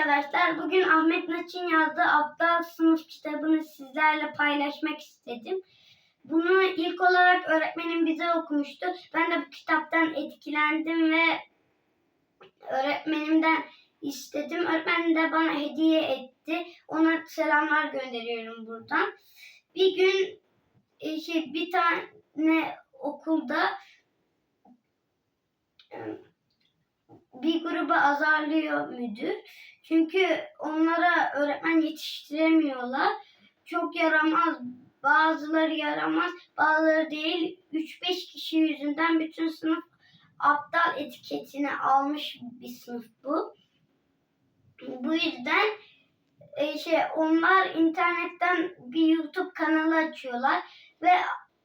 arkadaşlar. Bugün Ahmet Naç'ın yazdığı Aptal Sınıf kitabını sizlerle paylaşmak istedim. Bunu ilk olarak öğretmenim bize okumuştu. Ben de bu kitaptan etkilendim ve öğretmenimden istedim. Öğretmenim de bana hediye etti. Ona selamlar gönderiyorum buradan. Bir gün e, şey, bir tane okulda e, bir grubu azarlıyor müdür. Çünkü onlara öğretmen yetiştiremiyorlar. Çok yaramaz. Bazıları yaramaz, bazıları değil. 3-5 kişi yüzünden bütün sınıf aptal etiketini almış bir sınıf bu. Bu yüzden e, şey onlar internetten bir YouTube kanalı açıyorlar ve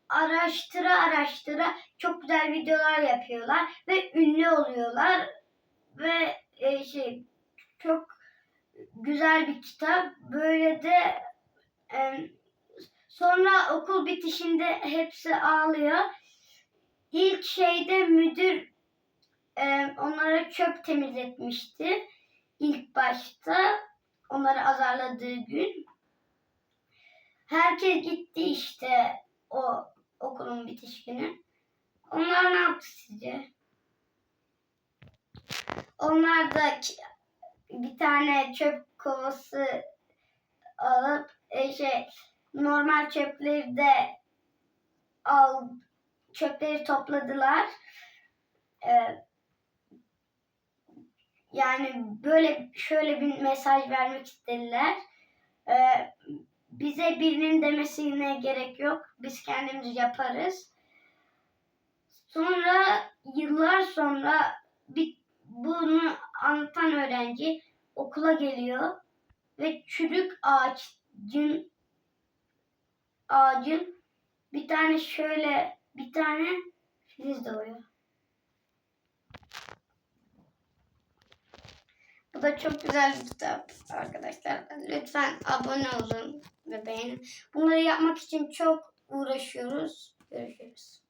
araştıra araştıra çok güzel videolar yapıyorlar ve ünlü oluyorlar ve e, şey çok güzel bir kitap. Böyle de e, sonra okul bitişinde hepsi ağlıyor. İlk şeyde müdür e, onlara çöp temizletmişti. İlk başta onları azarladığı gün. Herkes gitti işte o okulun bitiş günü. Onlar ne yaptı sizce? Onlar da bir tane çöp kovası alıp e, şey normal çöpleri de al çöpleri topladılar. E, yani böyle şöyle bir mesaj vermek istediler. E, bize birinin demesine gerek yok. Biz kendimiz yaparız. Sonra yıllar sonra bir bunu anlatan öğrenci okula geliyor ve çürük ağacın ağacın bir tane şöyle bir tane filiz doğuyor. Bu da çok güzel bir kitap arkadaşlar. Lütfen abone olun ve beğenin. Bunları yapmak için çok uğraşıyoruz. Görüşürüz.